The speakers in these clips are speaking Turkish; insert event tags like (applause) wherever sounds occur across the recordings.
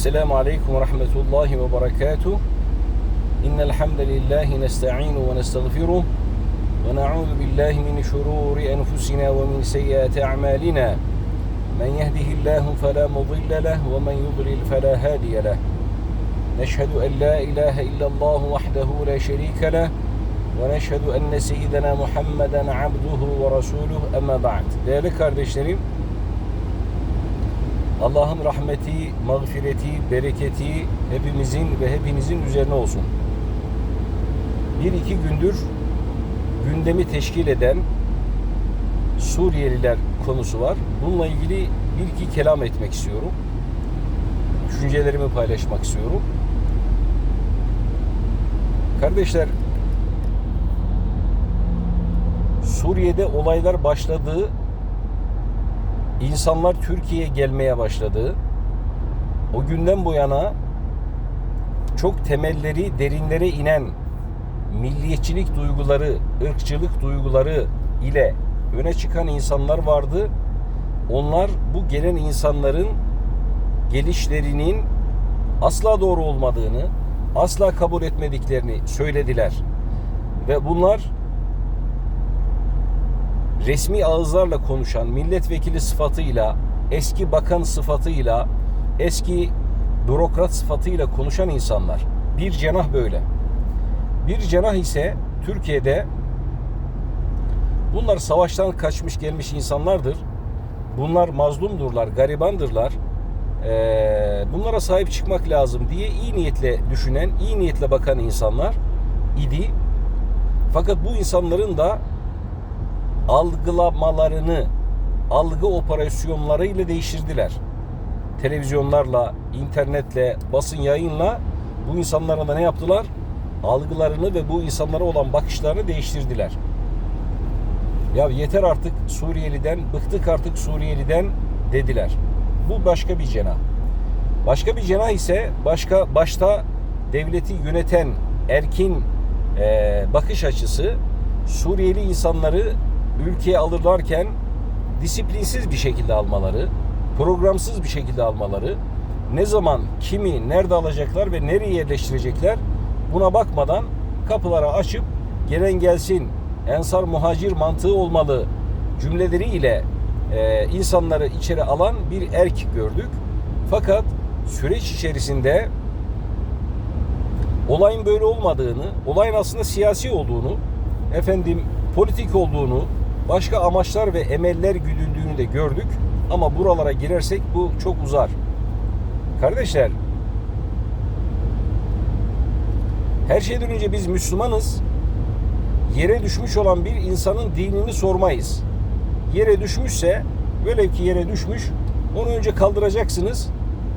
السلام عليكم ورحمة الله وبركاته. إن الحمد لله نستعين ونستغفره ونعوذ بالله من شرور أنفسنا ومن سيئات أعمالنا. من يهده الله فلا مضل له ومن يضلل فلا هادي له. نشهد أن لا إله إلا الله وحده لا شريك له ونشهد أن سيدنا محمدا عبده ورسوله. أما بعد. Değerli kardeşlerim Allah'ın rahmeti, mağfireti, bereketi hepimizin ve hepinizin üzerine olsun. Bir iki gündür gündemi teşkil eden Suriyeliler konusu var. Bununla ilgili bir iki kelam etmek istiyorum. Düşüncelerimi paylaşmak istiyorum. Kardeşler, Suriye'de olaylar başladığı insanlar Türkiye'ye gelmeye başladı. O günden bu yana çok temelleri derinlere inen milliyetçilik duyguları, ırkçılık duyguları ile öne çıkan insanlar vardı. Onlar bu gelen insanların gelişlerinin asla doğru olmadığını, asla kabul etmediklerini söylediler. Ve bunlar resmi ağızlarla konuşan milletvekili sıfatıyla, eski bakan sıfatıyla, eski bürokrat sıfatıyla konuşan insanlar. Bir cenah böyle. Bir cenah ise Türkiye'de bunlar savaştan kaçmış gelmiş insanlardır. Bunlar mazlumdurlar, garibandırlar. Ee, bunlara sahip çıkmak lazım diye iyi niyetle düşünen, iyi niyetle bakan insanlar idi. Fakat bu insanların da algılamalarını algı operasyonlarıyla değiştirdiler. Televizyonlarla, internetle, basın yayınla bu insanlara da ne yaptılar? Algılarını ve bu insanlara olan bakışlarını değiştirdiler. Ya yeter artık Suriyeliden, bıktık artık Suriyeliden dediler. Bu başka bir cenah. Başka bir cenah ise başka başta devleti yöneten erkin e, bakış açısı Suriyeli insanları ülkeye alırlarken disiplinsiz bir şekilde almaları, programsız bir şekilde almaları, ne zaman, kimi, nerede alacaklar ve nereye yerleştirecekler buna bakmadan kapıları açıp gelen gelsin, ensar muhacir mantığı olmalı cümleleriyle e, insanları içeri alan bir erk gördük. Fakat süreç içerisinde olayın böyle olmadığını, olayın aslında siyasi olduğunu, efendim politik olduğunu, başka amaçlar ve emeller güdüldüğünü de gördük. Ama buralara girersek bu çok uzar. Kardeşler, her şeyden önce biz Müslümanız. Yere düşmüş olan bir insanın dinini sormayız. Yere düşmüşse, velev ki yere düşmüş, onu önce kaldıracaksınız.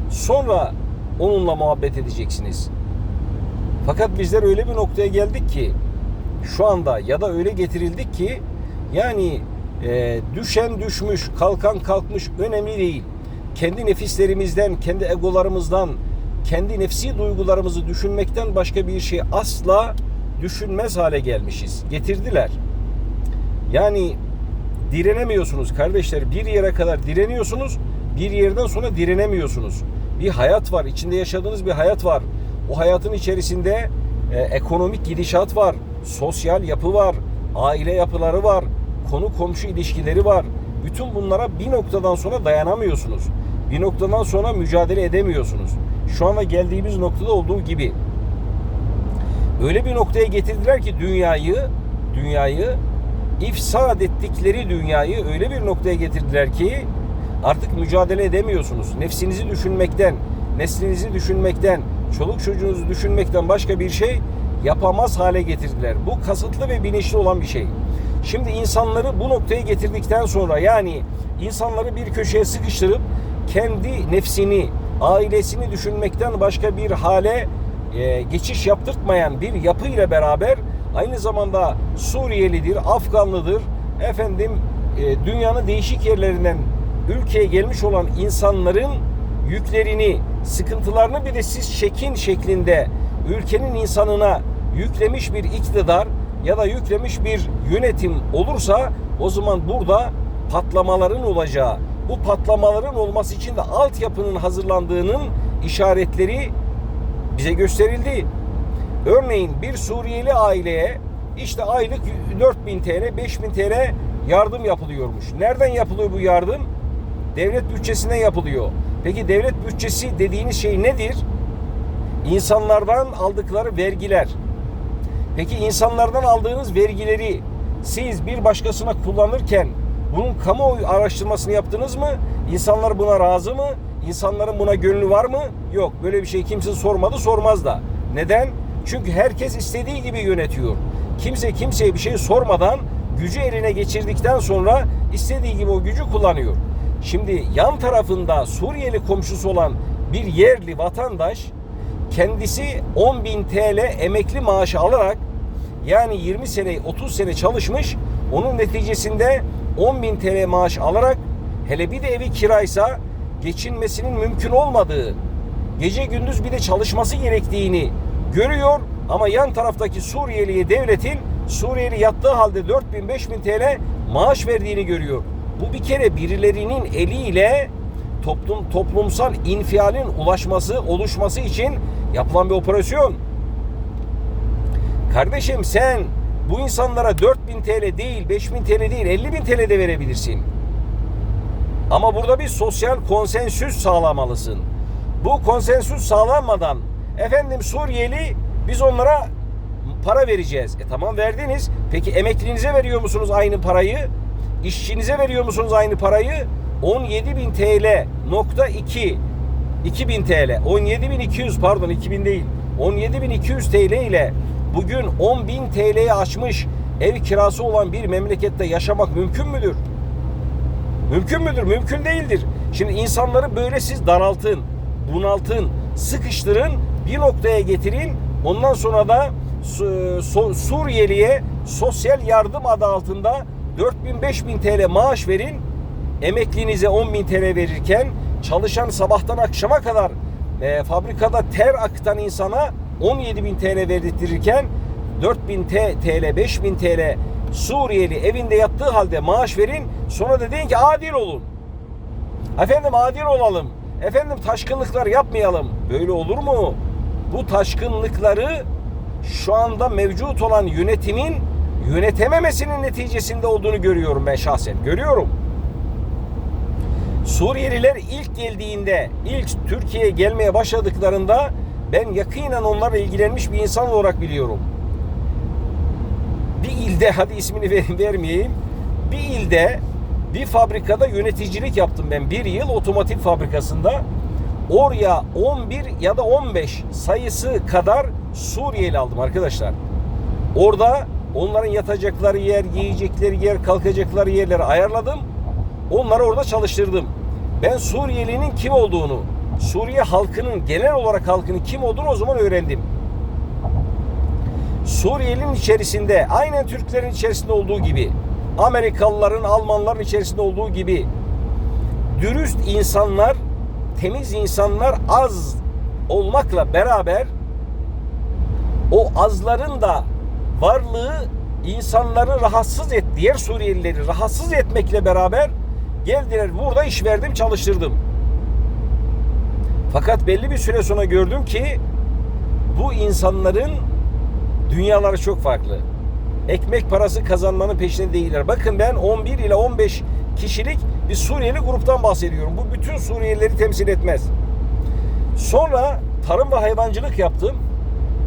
Sonra onunla muhabbet edeceksiniz. Fakat bizler öyle bir noktaya geldik ki şu anda ya da öyle getirildik ki yani e, düşen düşmüş, kalkan kalkmış önemli değil. Kendi nefislerimizden, kendi egolarımızdan, kendi nefsi duygularımızı düşünmekten başka bir şey asla düşünmez hale gelmişiz. Getirdiler. Yani direnemiyorsunuz kardeşler. Bir yere kadar direniyorsunuz, bir yerden sonra direnemiyorsunuz. Bir hayat var, içinde yaşadığınız bir hayat var. O hayatın içerisinde e, ekonomik gidişat var, sosyal yapı var, aile yapıları var, konu komşu ilişkileri var. Bütün bunlara bir noktadan sonra dayanamıyorsunuz. Bir noktadan sonra mücadele edemiyorsunuz. Şu anda geldiğimiz noktada olduğu gibi. Öyle bir noktaya getirdiler ki dünyayı, dünyayı ifsad ettikleri dünyayı öyle bir noktaya getirdiler ki artık mücadele edemiyorsunuz. Nefsinizi düşünmekten, neslinizi düşünmekten, çoluk çocuğunuzu düşünmekten başka bir şey yapamaz hale getirdiler. Bu kasıtlı ve bilinçli olan bir şey. Şimdi insanları bu noktaya getirdikten sonra yani insanları bir köşeye sıkıştırıp kendi nefsini, ailesini düşünmekten başka bir hale e, geçiş yaptırtmayan bir yapı ile beraber aynı zamanda Suriyelidir, Afganlıdır, efendim e, dünyanın değişik yerlerinden ülkeye gelmiş olan insanların yüklerini, sıkıntılarını bir de siz şekin şeklinde ülkenin insanına yüklemiş bir iktidar ya da yüklemiş bir yönetim olursa o zaman burada patlamaların olacağı, bu patlamaların olması için de altyapının hazırlandığının işaretleri bize gösterildi. Örneğin bir Suriyeli aileye işte aylık 4000 TL, 5000 TL yardım yapılıyormuş. Nereden yapılıyor bu yardım? Devlet bütçesinden yapılıyor. Peki devlet bütçesi dediğiniz şey nedir? İnsanlardan aldıkları vergiler. Peki insanlardan aldığınız vergileri siz bir başkasına kullanırken bunun kamuoyu araştırmasını yaptınız mı? İnsanlar buna razı mı? İnsanların buna gönlü var mı? Yok. Böyle bir şey kimse sormadı, sormaz da. Neden? Çünkü herkes istediği gibi yönetiyor. Kimse kimseye bir şey sormadan gücü eline geçirdikten sonra istediği gibi o gücü kullanıyor. Şimdi yan tarafında Suriyeli komşusu olan bir yerli vatandaş kendisi 10 bin TL emekli maaşı alarak yani 20 sene 30 sene çalışmış onun neticesinde 10 bin TL maaş alarak hele bir de evi kiraysa geçinmesinin mümkün olmadığı gece gündüz bir de çalışması gerektiğini görüyor ama yan taraftaki Suriyeliye devletin Suriyeli yattığı halde 4000 5000 TL maaş verdiğini görüyor. Bu bir kere birilerinin eliyle toplum toplumsal infialin ulaşması, oluşması için yapılan bir operasyon. Kardeşim sen bu insanlara 4000 TL değil, 5000 TL değil, 50 bin TL de verebilirsin. Ama burada bir sosyal konsensüs sağlamalısın. Bu konsensüs sağlanmadan efendim Suriyeli biz onlara para vereceğiz. E tamam verdiniz. Peki emeklinize veriyor musunuz aynı parayı? İşçinize veriyor musunuz aynı parayı? 17.000 TL nokta 2 2000 TL 17.200 pardon 2000 değil 17.200 TL ile bugün 10.000 TL'ye aşmış ev kirası olan bir memlekette yaşamak mümkün müdür? Mümkün müdür? Mümkün değildir. Şimdi insanları böyle siz daraltın, bunaltın, sıkıştırın, bir noktaya getirin. Ondan sonra da Su- Suriyeliye sosyal yardım adı altında 4000-5000 TL maaş verin. Emeklinize 10.000 TL verirken çalışan sabahtan akşama kadar e, fabrikada ter akıtan insana 17.000 TL verdirtirken 4000 T- TL, 5000 TL Suriyeli evinde yattığı halde maaş verin. Sonra da deyin ki adil olun. Efendim adil olalım. Efendim taşkınlıklar yapmayalım. Böyle olur mu? Bu taşkınlıkları şu anda mevcut olan yönetimin yönetememesinin neticesinde olduğunu görüyorum ben şahsen. Görüyorum. Suriyeliler ilk geldiğinde, ilk Türkiye'ye gelmeye başladıklarında ben yakinen onlarla ilgilenmiş bir insan olarak biliyorum. Bir ilde, (laughs) hadi ismini ver- vermeyeyim, bir ilde bir fabrikada yöneticilik yaptım ben. Bir yıl otomotiv fabrikasında. Oraya 11 ya da 15 sayısı kadar Suriyeli aldım arkadaşlar. Orada onların yatacakları yer, giyecekleri yer, kalkacakları yerleri ayarladım. Onları orada çalıştırdım. Ben Suriyelinin kim olduğunu, Suriye halkının genel olarak halkının kim olduğunu o zaman öğrendim. Suriyelinin içerisinde aynen Türklerin içerisinde olduğu gibi Amerikalıların, Almanların içerisinde olduğu gibi dürüst insanlar, temiz insanlar az olmakla beraber o azların da varlığı insanları rahatsız et, diğer Suriyelileri rahatsız etmekle beraber geldiler burada iş verdim çalıştırdım. Fakat belli bir süre sonra gördüm ki bu insanların dünyaları çok farklı. Ekmek parası kazanmanın peşinde değiller. Bakın ben 11 ile 15 kişilik bir Suriyeli gruptan bahsediyorum. Bu bütün Suriyelileri temsil etmez. Sonra tarım ve hayvancılık yaptım.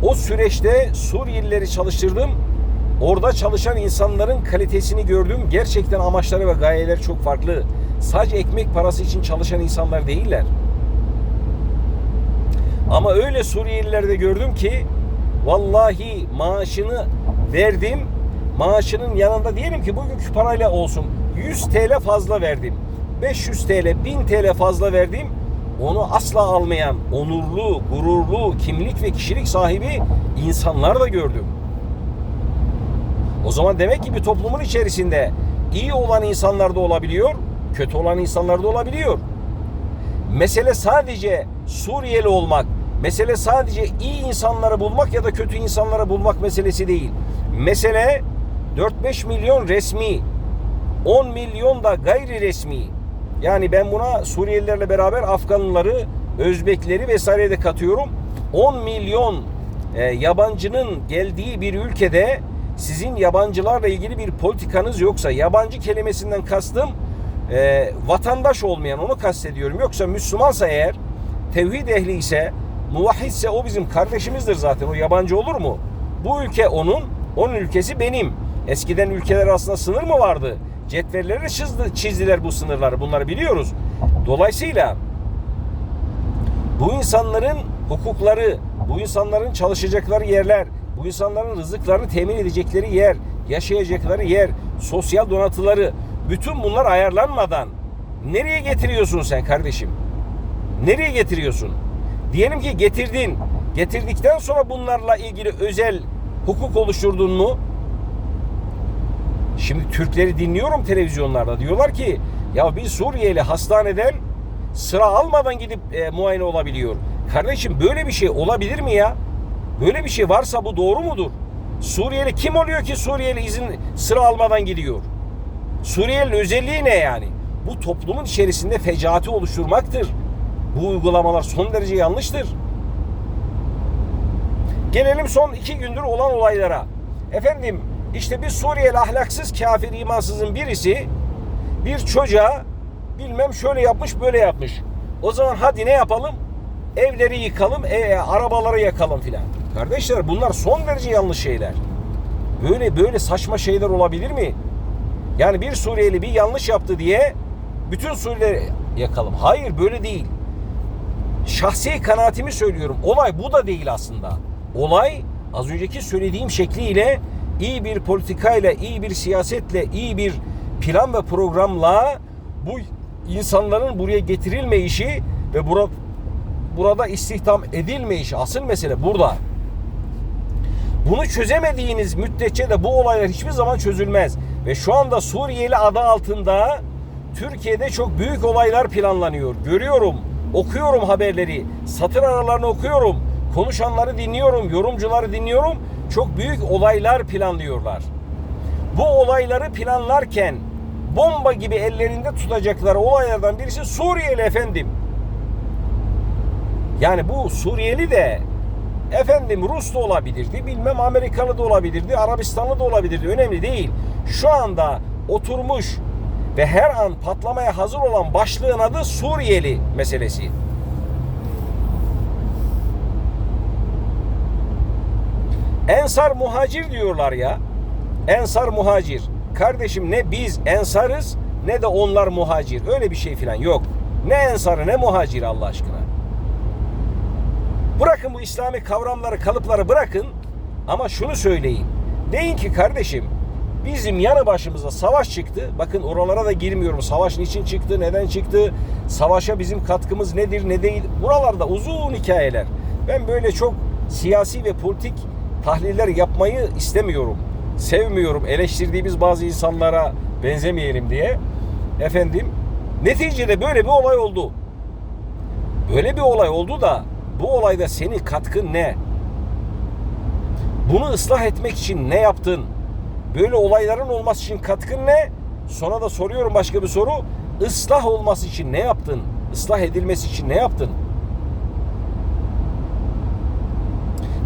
O süreçte Suriyelileri çalıştırdım. Orada çalışan insanların kalitesini gördüm. Gerçekten amaçları ve gayeleri çok farklı. Sadece ekmek parası için çalışan insanlar değiller. Ama öyle Suriyeliler de gördüm ki vallahi maaşını verdim. Maaşının yanında diyelim ki bugünkü parayla olsun 100 TL fazla verdim. 500 TL, 1000 TL fazla verdim. Onu asla almayan onurlu, gururlu, kimlik ve kişilik sahibi insanlar da gördüm. O zaman demek ki bir toplumun içerisinde iyi olan insanlar da olabiliyor, kötü olan insanlar da olabiliyor. Mesele sadece Suriyeli olmak, mesele sadece iyi insanları bulmak ya da kötü insanları bulmak meselesi değil. Mesele 4-5 milyon resmi, 10 milyon da gayri resmi. Yani ben buna Suriyelilerle beraber Afganlıları, Özbekleri vesaire de katıyorum. 10 milyon e, yabancının geldiği bir ülkede sizin yabancılarla ilgili bir politikanız yoksa yabancı kelimesinden kastım e, vatandaş olmayan onu kastediyorum. Yoksa Müslümansa eğer tevhid ehli ise muvahhidse o bizim kardeşimizdir zaten. O yabancı olur mu? Bu ülke onun, onun ülkesi benim. Eskiden ülkeler arasında sınır mı vardı? Cetvelleri çizdi, çizdiler bu sınırları. Bunları biliyoruz. Dolayısıyla bu insanların hukukları, bu insanların çalışacakları yerler, bu insanların rızıklarını temin edecekleri yer, yaşayacakları yer, sosyal donatıları, bütün bunlar ayarlanmadan nereye getiriyorsun sen kardeşim? Nereye getiriyorsun? Diyelim ki getirdin. Getirdikten sonra bunlarla ilgili özel hukuk oluşturdun mu? Şimdi Türkleri dinliyorum televizyonlarda. Diyorlar ki ya bir Suriyeli hastaneden sıra almadan gidip e, muayene olabiliyor. Kardeşim böyle bir şey olabilir mi ya? Böyle bir şey varsa bu doğru mudur? Suriyeli kim oluyor ki Suriyeli izin sıra almadan gidiyor? Suriyeli'nin özelliği ne yani? Bu toplumun içerisinde fecaati oluşturmaktır. Bu uygulamalar son derece yanlıştır. Gelelim son iki gündür olan olaylara. Efendim işte bir Suriyeli ahlaksız kafir imansızın birisi bir çocuğa bilmem şöyle yapmış böyle yapmış. O zaman hadi ne yapalım? Evleri yıkalım, e, arabaları yakalım filan. Kardeşler bunlar son derece yanlış şeyler. Böyle böyle saçma şeyler olabilir mi? Yani bir Suriyeli bir yanlış yaptı diye bütün Suriyelileri yakalım. Hayır böyle değil. Şahsi kanaatimi söylüyorum. Olay bu da değil aslında. Olay az önceki söylediğim şekliyle iyi bir politikayla, iyi bir siyasetle, iyi bir plan ve programla bu insanların buraya getirilme işi ve burada burada istihdam edilme işi asıl mesele burada. Bunu çözemediğiniz müddetçe de bu olaylar hiçbir zaman çözülmez. Ve şu anda Suriyeli adı altında Türkiye'de çok büyük olaylar planlanıyor. Görüyorum, okuyorum haberleri, satır aralarını okuyorum, konuşanları dinliyorum, yorumcuları dinliyorum. Çok büyük olaylar planlıyorlar. Bu olayları planlarken bomba gibi ellerinde tutacakları olaylardan birisi Suriyeli efendim. Yani bu Suriyeli de efendim Rus da olabilirdi, bilmem Amerikalı da olabilirdi, Arabistanlı da olabilirdi. Önemli değil. Şu anda oturmuş ve her an patlamaya hazır olan başlığın adı Suriyeli meselesi. Ensar muhacir diyorlar ya. Ensar muhacir. Kardeşim ne biz ensarız ne de onlar muhacir. Öyle bir şey filan yok. Ne ensarı ne muhacir Allah aşkına. Bırakın bu İslami kavramları, kalıpları bırakın. Ama şunu söyleyin. Deyin ki kardeşim bizim yanı başımıza savaş çıktı. Bakın oralara da girmiyorum. Savaş niçin çıktı, neden çıktı? Savaşa bizim katkımız nedir, ne değil? Buralarda uzun hikayeler. Ben böyle çok siyasi ve politik tahliller yapmayı istemiyorum. Sevmiyorum. Eleştirdiğimiz bazı insanlara benzemeyelim diye. Efendim, neticede böyle bir olay oldu. Böyle bir olay oldu da bu olayda senin katkın ne? Bunu ıslah etmek için ne yaptın? Böyle olayların olması için katkın ne? Sonra da soruyorum başka bir soru. Islah olması için ne yaptın? Islah edilmesi için ne yaptın?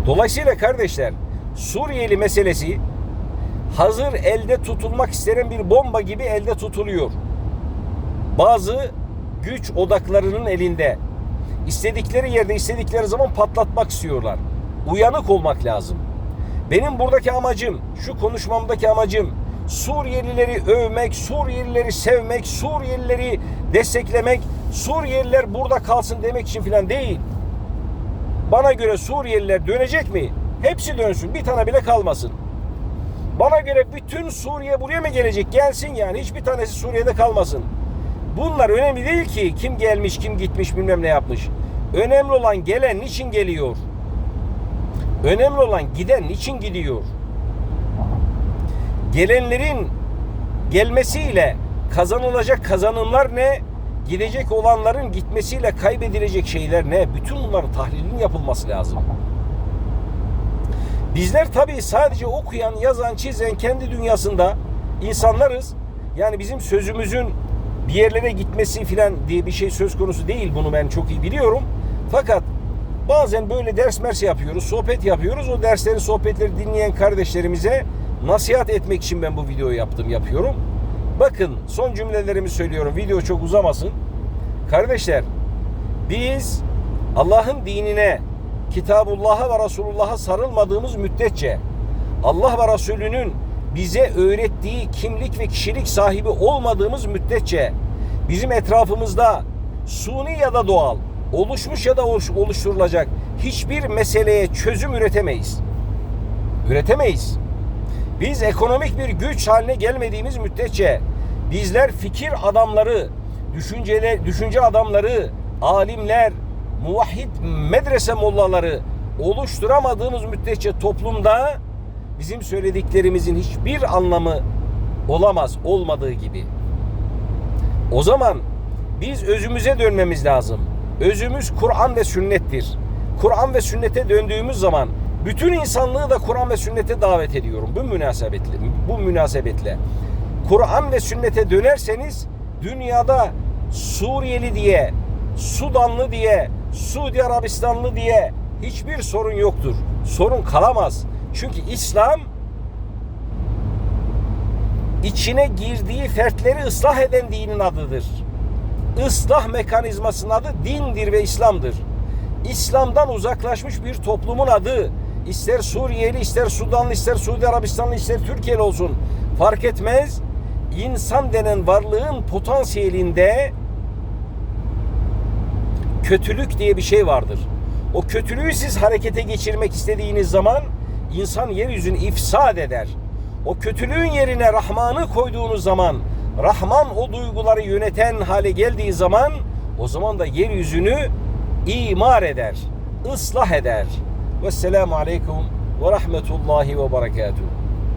Dolayısıyla kardeşler Suriyeli meselesi hazır elde tutulmak istenen bir bomba gibi elde tutuluyor. Bazı güç odaklarının elinde. İstedikleri yerde istedikleri zaman patlatmak istiyorlar. Uyanık olmak lazım. Benim buradaki amacım, şu konuşmamdaki amacım Suriyelileri övmek, Suriyelileri sevmek, Suriyelileri desteklemek, Suriyeliler burada kalsın demek için filan değil. Bana göre Suriyeliler dönecek mi? Hepsi dönsün. Bir tane bile kalmasın. Bana göre bütün Suriye buraya mı gelecek? Gelsin yani. Hiçbir tanesi Suriye'de kalmasın. Bunlar önemli değil ki. Kim gelmiş, kim gitmiş, bilmem ne yapmış. Önemli olan gelen niçin geliyor? Önemli olan giden niçin gidiyor? Gelenlerin gelmesiyle kazanılacak kazanımlar ne? Gidecek olanların gitmesiyle kaybedilecek şeyler ne? Bütün bunların tahlilinin yapılması lazım. Bizler tabii sadece okuyan, yazan, çizen kendi dünyasında insanlarız. Yani bizim sözümüzün bir yerlere gitmesi filan diye bir şey söz konusu değil. Bunu ben çok iyi biliyorum. Fakat bazen böyle ders mers yapıyoruz, sohbet yapıyoruz. O dersleri, sohbetleri dinleyen kardeşlerimize nasihat etmek için ben bu videoyu yaptım, yapıyorum. Bakın son cümlelerimi söylüyorum. Video çok uzamasın. Kardeşler biz Allah'ın dinine, Kitabullah'a ve Resulullah'a sarılmadığımız müddetçe Allah ve Resulünün bize öğrettiği kimlik ve kişilik sahibi olmadığımız müddetçe bizim etrafımızda suni ya da doğal oluşmuş ya da oluş- oluşturulacak hiçbir meseleye çözüm üretemeyiz. Üretemeyiz. Biz ekonomik bir güç haline gelmediğimiz müddetçe bizler fikir adamları, düşünceler, düşünce adamları, alimler, muvahhid medrese mollaları oluşturamadığımız müddetçe toplumda bizim söylediklerimizin hiçbir anlamı olamaz olmadığı gibi. O zaman biz özümüze dönmemiz lazım. Özümüz Kur'an ve sünnettir. Kur'an ve sünnete döndüğümüz zaman bütün insanlığı da Kur'an ve sünnete davet ediyorum bu münasebetle. Bu münasebetle. Kur'an ve sünnete dönerseniz dünyada Suriyeli diye, Sudanlı diye, Suudi Arabistanlı diye hiçbir sorun yoktur. Sorun kalamaz. Çünkü İslam içine girdiği fertleri ıslah eden dinin adıdır. Islah mekanizmasının adı dindir ve İslam'dır. İslam'dan uzaklaşmış bir toplumun adı ister Suriyeli, ister Sudanlı, ister Suudi Arabistanlı, ister Türkiye'li olsun fark etmez. İnsan denen varlığın potansiyelinde kötülük diye bir şey vardır. O kötülüğü siz harekete geçirmek istediğiniz zaman insan yeryüzünü ifsad eder. O kötülüğün yerine Rahman'ı koyduğunuz zaman, Rahman o duyguları yöneten hale geldiği zaman o zaman da yeryüzünü imar eder, ıslah eder. Vesselamu aleyküm ve rahmetullahi ve berekatuhu.